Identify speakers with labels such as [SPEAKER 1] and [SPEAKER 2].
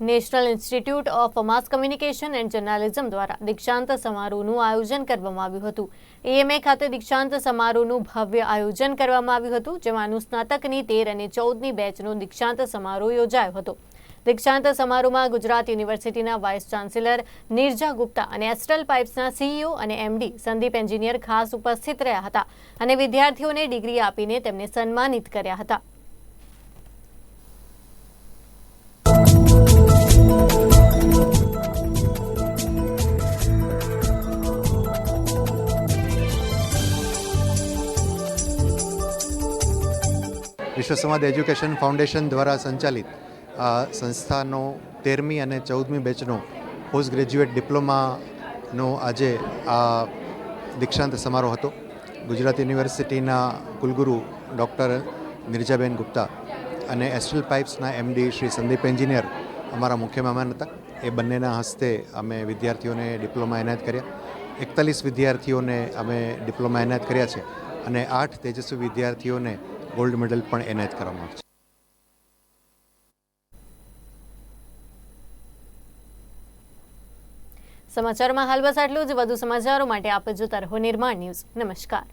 [SPEAKER 1] National institute of mass communication and journalism દ્વારા દીક્ષાંત સમારોહનું આયોજન કરવામાં આવ્યું હતું. એએમએ ખાતે દીક્ષાંત સમારોહનું ભવ્ય આયોજન કરવામાં આવ્યું હતું, જેમાં અનુસ્નાતકની તેર અને ચૌદની બેચનો દીક્ષાંત સમારોહ યોજાયો હતો. દીક્ષાંત સમારોહમાં ગુજરાત યુનિવર્સિટીના વાઇસ ચાન્સેલર નિર્જા ગુપ્તા અને એસ્ટ્રલ પાઇપ્સના સીઈઓ અને એમડી સંદીપ એન્જિનિયર ખાસ ઉપસ્થિત રહ્યા હતા અને વિદ્યાર્થીઓને ડિગ્રી આપીને તેમને સન્માનિત કર્યા હતા.
[SPEAKER 2] વિશ્વ સંવાદ એજ્યુકેશન ફાઉન્ડેશન દ્વારા સંચાલિત આ સંસ્થાનો તેરમી અને ચૌદમી બેચનો પોસ્ટ ગ્રેજ્યુએટ ડિપ્લોમાનો આજે આ દીક્ષાંત સમારોહ હતો. ગુજરાત યુનિવર્સિટીના કુલગુરુ ડૉક્ટર નિર્જાબેન ગુપ્તા અને એસ્ટ્રલ પાઇપ્સના એમડી શ્રી સંદીપ એન્જિનિયર અમારા મુખ્ય મહેમાન હતા. એ બંનેના હસ્તે અમે વિદ્યાર્થીઓને ડિપ્લોમા એનાયત કર્યા. એકતાલીસ વિદ્યાર્થીઓને અમે ડિપ્લોમા એનાયત કર્યા છે અને આઠ તેજસ્વી વિદ્યાર્થીઓને ગોલ્ડ મેડલ પણ એનાયત કરવામાં આવશે.
[SPEAKER 1] સમાચારમાં હાલ બસ આટલું જ. વધુ સમાચારો માટે આપ જોતા રહો નિર્માણ ન્યૂઝ. નમસ્કાર.